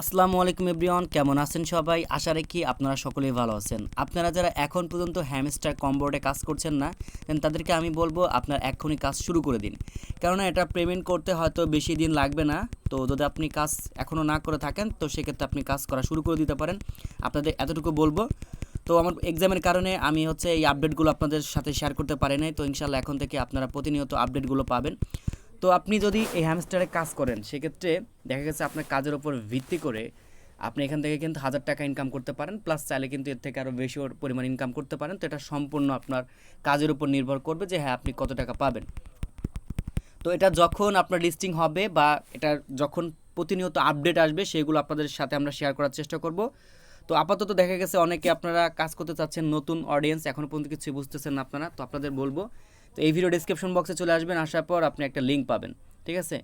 আসসালামু আলাইকুম এভরিওয়ান, কেমন আছেন সবাই? আশা রাখি আপনারা সকলেই ভালো আছেন। আপনারা যারা এখন পর্যন্ত হ্যামস্টার কমবোর্ডে কাজ করছেন না দেন তাদেরকে আমি বলব আপনার এখনই কাজ শুরু করে দিন। কেননা এটা পেমেন্ট করতে হয়তো বেশি দিন লাগবে না। তো যদি আপনি কাজ এখনও না করে থাকেন, তো সেক্ষেত্রে আপনি কাজ করা শুরু করে দিতে পারেন। আপনাদের এতটুকু বলব। তো আমার এক্সামের কারণে আমি হচ্ছে এই আপডেটগুলো আপনাদের সাথে শেয়ার করতে পারি নাই। তো ইনশাল্লাহ এখন থেকে আপনারা প্রতিনিয়ত আপডেটগুলো পাবেন। তো আপনি যদি এই হ্যামস্টারে কাজ করেন, সেক্ষেত্রে দেখা গেছে আপনার কাজের উপর ভিত্তি করে আপনি এখান থেকে কিন্তু হাজার টাকা ইনকাম করতে পারেন প্লাস চাইলে কিন্তু এর থেকে আরও বেশি পরিমাণ ইনকাম করতে পারেন। তো এটা সম্পূর্ণ আপনার কাজের উপর নির্ভর করবে যে হ্যাঁ আপনি কত টাকা পাবেন। তো এটা যখন আপনার লিস্টিং হবে বা এটা যখন প্রতিনিয়ত আপডেট আসবে, সেগুলো আপনাদের সাথে আমরা শেয়ার করার চেষ্টা করব। তো আপাতত দেখা গেছে অনেকে আপনারা কাজ করতে চাচ্ছেন নতুন অডিয়েন্স এখনও পর্যন্ত কিছু বুঝতেছেন আপনারা, তো আপনাদের বলব তো এই ভিডিও ডিসক্রিপশন বক্সে চলে আসবেন, আসার পর আপনি একটা লিঙ্ক পাবেন, ঠিক আছে?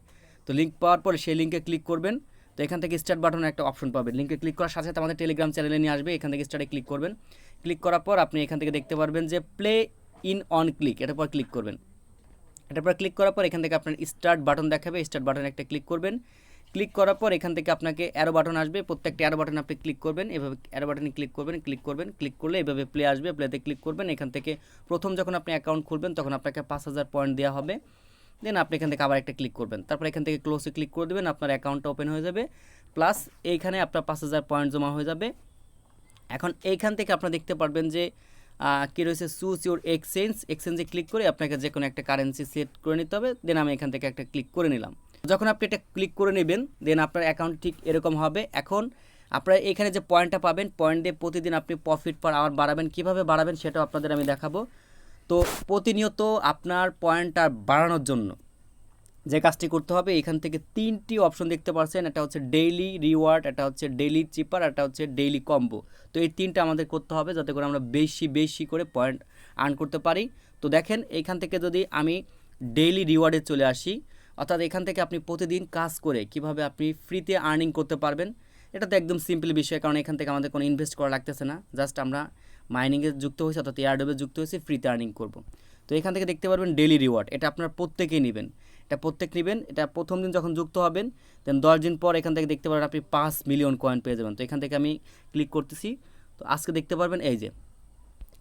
তো লিঙ্ক পাওয়ার পর সেই লিঙ্কে ক্লিক করবেন, তো এখান থেকে স্টার্ট বাটনে একটা অপশন পাবেন। লিঙ্কে ক্লিক করার সাথে সাথে আমাদের টেলিগ্রাম চ্যানেলে নিয়ে আসবে, এখান থেকে স্টার্টে ক্লিক করবেন। ক্লিক করার পর আপনি এখান থেকে দেখতে পারবেন যে প্লে ইন অন ক্লিক এটার পর ক্লিক করবেন। এটার পর ক্লিক করার পর এখান থেকে আপনার স্টার্ট বাটন দেখাবে স্টার্ট বাটনে একটা ক্লিক করবেন। ক্লিক করার পর এখান থেকে আপনাকে অ্যারো বাটন আসবে। প্রত্যেকটা অ্যারো বাটন আপনি ক্লিক করবেন। এভাবে অ্যারো বাটনে ক্লিক করবেন ক্লিক করবেন ক্লিক করলে এভাবে প্লে আসবে প্লেতে ক্লিক করবেন। এখান থেকে প্রথম যখন আপনি অ্যাকাউন্ট খুলবেন, তখন আপনাকে পাঁচ হাজার পয়েন্ট দেওয়া হবে। দেন আপনি এখান থেকে আবার একটা ক্লিক করবেন। তারপর এখান থেকে ক্লোজে ক্লিক করে দেবেন, আপনার অ্যাকাউন্টটা ওপেন হয়ে যাবে। প্লাস এইখানে আপনার পাঁচ হাজার পয়েন্ট জমা হয়ে যাবে। এখন এইখান থেকে আপনারা দেখতে পারবেন যে কী রয়েছে? সুস ইউর এক্সচেঞ্জ এক্সচেঞ্জে ক্লিক করে আপনাকে যে কোনো একটা কারেন্সি সেট করে নিতে হবে। দেন আমি এখান থেকে একটা ক্লিক করে নিলাম। যখন আপনি এটা ক্লিক করে নেবেন দেন আপনার অ্যাকাউন্ট ঠিক এরকম হবে। এখন আপনারা এখানে যে পয়েন্টটা পাবেন পয়েন্ট দিয়ে প্রতিদিন আপনি প্রফিট পার আওয়ার বাড়াবেন। কীভাবে বাড়াবেন সেটাও আপনাদের আমি দেখাবো। তো প্রতিনিয়ত আপনার পয়েন্টটা বাড়ানোর জন্য যে কাজটি করতে হবে, এখান থেকে তিনটি অপশন দেখতে পাচ্ছেন এটা হচ্ছে ডেইলি রিওয়ার্ড এটা হচ্ছে ডেইলি চিপার এটা হচ্ছে ডেইলি কম্বো তো এই তিনটা আমাদের করতে হবে যাতে করে আমরা বেশি বেশি করে পয়েন্ট আর্ন করতে পারি। তো দেখেন, এখান থেকে যদি আমি ডেইলি রিওয়ার্ডে চলে আসি অর্থাৎ এখান থেকে আপনি প্রতিদিন কাজ করে কীভাবে আপনি ফ্রিতে আর্নিং করতে পারবেন এটা তো একদম সিম্পল বিষয়, কারণ এখান থেকে আমাদের কোনো ইনভেস্ট করা লাগতেছে না। জাস্ট আমরা মাইনিংয়ে যুক্ত হয়েছি, অর্থাৎ এয়ারডোবে যুক্ত হয়েছি ফ্রিতে আর্নিং করব। তো এখান থেকে দেখতে পারবেন ডেলি রিওয়ার্ড এটা আপনার প্রত্যেকেই নেবেন। এটা প্রত্যেক নেবেন, এটা প্রথম দিন যখন যুক্ত হবেন দেন দশ দিন পর এখান থেকে দেখতে পারবেন আপনি পাঁচ মিলিয়ন কয়েন পেয়ে যাবেন। তো এখান থেকে আমি ক্লিক করতেছি। তো আজকে দেখতে পারবেন এই যে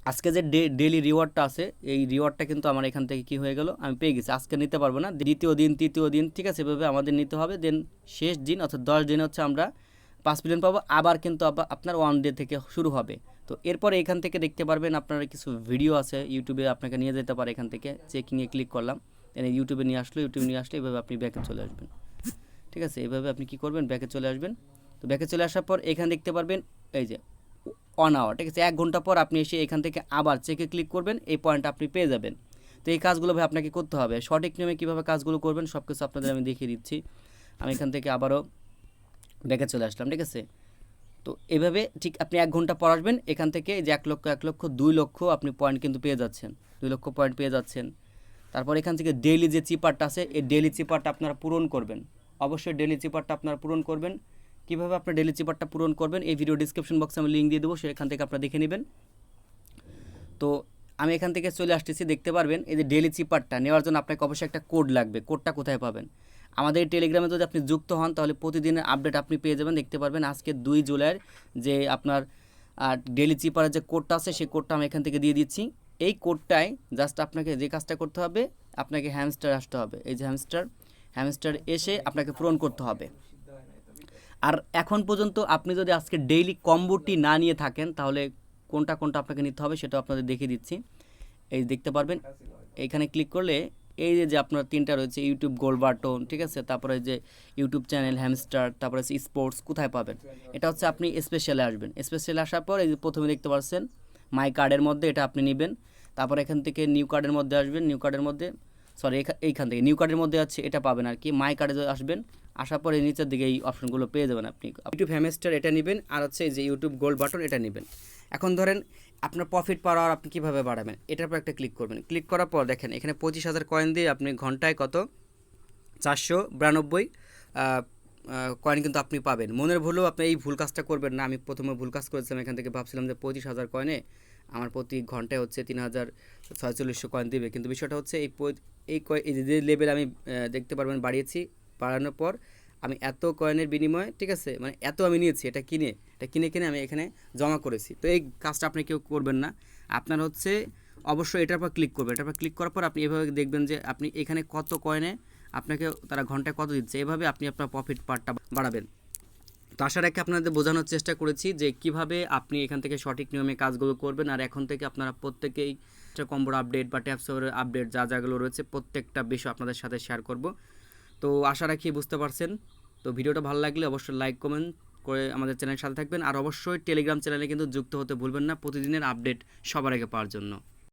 আজকে যে ডেলি রিওয়ার্ডটা আছে, এই রিওয়ার্ডটা কিন্তু আমার এখান থেকে কি হয়ে গেল? আমি পেয়ে গেছি। আজকে নিতে পারব না। দ্বিতীয় দিন, তৃতীয় দিন, ঠিক আছে? এভাবে আমাদের নিতে হবে। দেন শেষ দিন অর্থাৎ দশ দিন হচ্ছে আমরা পাঁচ মিলিয়ন পাবো। আবার কিন্তু আপনার ওয়ান ডে থেকে শুরু হবে। তো এরপরে এখান থেকে দেখতে পারবেন আপনারা কিছু ভিডিও আছে। ইউটিউবে আপনাকে নিয়ে যেতে পারে এখান থেকে। চেকিংয়ে ক্লিক করলাম। ইউটিউবে নিয়ে আসলো ইউটিউবে নিয়ে আসলে এভাবে আপনি ব্যাকে চলে আসবেন। ঠিক আছে? এভাবে আপনি কি করবেন? ব্যাকে চলে আসবেন। তো ব্যাকে চলে আসার পর এখানে দেখতে পারবেন, এই যে অন আওয়ার ঠিক আছে? এক ঘণ্টা পর আপনি এসে এখান থেকে আবার চেকে ক্লিক করবেন, এই পয়েন্ট আপনি পেয়ে যাবেন। তো এই কাজগুলো ভাই আপনাকে করতে হবে। সঠিক নিয়মে কীভাবে কাজগুলো করবেন সব কিছু আপনাদের আমি দেখিয়ে দিচ্ছি। আমি এখান থেকে আবারও ব্যাকে চলে আসলাম, ঠিক আছে? তো এভাবে ঠিক আপনি এক ঘণ্টা পর আসবেন, এখান থেকে যে এক লক্ষ এক লক্ষ, দুই লক্ষ আপনি পয়েন্ট কিন্তু পেয়ে যাচ্ছেন। দুই লক্ষ পয়েন্ট পেয়ে যাচ্ছেন। তারপর এখান থেকে ডেইলি যে চিপারটা আছে, এই ডেইলি চিপারটা আপনারা পূরণ করবেন। অবশ্যই ডেইলি চিপারটা আপনারা পূরণ করবেন। কীভাবে আপনার ডেলি চিপারটা পূরণ করবেন, এই ভিডিও ডিসক্রিপশন বক্সে আমি লিঙ্ক দিয়ে দেবো সেখান থেকে আপনারা দেখে নেবেন। তো আমি এখান থেকে চলে আসতেছি, দেখতে পারবেন এই যে ডেলি চিপারটা নেওয়ার জন্য আপনাকে অবশ্যই একটা কোড লাগবে কোডটা কোথায় পাবেন? আমাদের টেলিগ্রামে যদি আপনি যুক্ত হন, তাহলে প্রতিদিনের আপডেট আপনি পেয়ে যাবেন, দেখতে পারবেন আজকে দুই জুলাইয়ের যে আপনার ডেলি চিপারের যে কোডটা আছে, সেই কোডটা আমি এখান থেকে দিয়ে দিচ্ছি। এই কোডটায় জাস্ট আপনাকে যে কাজটা করতে হবে, আপনাকে হ্যামস্টার আসতে হবে। এই যে হ্যামস্টার হ্যামস্টার এসে আপনাকে পূরণ করতে হবে। আর এখন পর্যন্ত আপনি যদি আজকে ডেইলি কম্বোটি না নিয়ে থাকেন, তাহলে কোনটা কোনটা আপনাকে নিতে হবে সেটা আপনাদের দেখিয়ে দিচ্ছি। এই দেখতে পারবেন এইখানে ক্লিক করলে এই যে যে আপনার তিনটা রয়েছে ইউটিউব গোল বাটন ঠিক আছে? তারপরে যে ইউটিউব চ্যানেল হ্যামস্টার তারপরে স্পোর্টস কোথায় পাবেন? এটা হচ্ছে আপনি স্পেশালে আসবেন। স্পেশালে আসার পর এই যে প্রথমে দেখতে পাচ্ছেন মাই কার্ডের মধ্যে এটা আপনি নেবেন। তারপর এখান থেকে নিউ কার্ডের মধ্যে আসবেন নিউ কার্ডের মধ্যে সরি এইখান থেকে নিউ কার্ডের মধ্যে আছে এটা পাবেন আর কি মাই কার্ডে আসবেন আসার পরে নিচের দিকে এই অপশনগুলো পেয়ে যাবেন আপনি। ইউটিউব হ্যামেস্টার এটা নেবেন, আর হচ্ছে যে ইউটিউব গোল্ড বাটন এটা নেবেন। এখন ধরেন আপনার প্রফিট পাওয়ার আপনি কীভাবে বাড়াবেন, এটার পর একটা ক্লিক করবেন। ক্লিক করার পর দেখেন, এখানে পঁচিশ হাজার কয়েন দিয়ে আপনি ঘন্টায় কত? চারশো বিরানব্বই কয়েন কিন্তু আপনি পাবেন। মনের ভুলেও আপনি এই ভুল কাজটা করবেন না। আমি প্রথমে ভুল কাজ করেছিলাম, এখান থেকে ভাবছিলাম যে পঁচিশ হাজার কয়েনে আমার প্রতি ঘন্টায় হচ্ছে তিন হাজার ছয়চল্লিশশো কয়েন দেবে। কিন্তু বিষয়টা হচ্ছে এই এই যে লেভেল আমি দেখতে পারবেন, বাড়িয়েছি বাড়ানোর পর আমি এত কয়েনের বিনিময়ে, ঠিক আছে? মানে এত আমি নিয়েছি, এটা কিনে এটা কিনে কিনে আমি এখানে জমা করেছি। তো এই কাজটা আপনি কেউ করবেন না। আপনার হচ্ছে অবশ্যই এটার পর ক্লিক করবেন এটার পর ক্লিক করার পর আপনি এভাবে দেখবেন যে আপনি এখানে কত কয়েনে আপনাকে তারা ঘন্টায় কত দিচ্ছে। এভাবে আপনি আপনার প্রফিট পার্টটা বাড়াবেন। তো আশা রাখি আপনাদের বোঝানোর চেষ্টা করেছি যে কীভাবে আপনি এখান থেকে সঠিক নিয়মে কাজগুলো করবেন। আর এখন থেকে আপনারা প্রত্যেকেই কম্বোর আপডেট বা ট্যাপসের আপডেট যা যাগুলো রয়েছে, প্রত্যেকটা বিষয় আপনাদের সাথে শেয়ার করব। তো আশা রাখি বুঝতে পারছেন। তো ভিডিওটা ভালো লাগলে অবশ্যই লাইক কমেন্ট করে আমাদের চ্যানেলের সাথে থাকবেন। আর অবশ্যই টেলিগ্রাম চ্যানেলে কিন্তু যুক্ত হতে ভুলবেন না। প্রতিদিনের আপডেট সবার আগে পাওয়ার জন্য।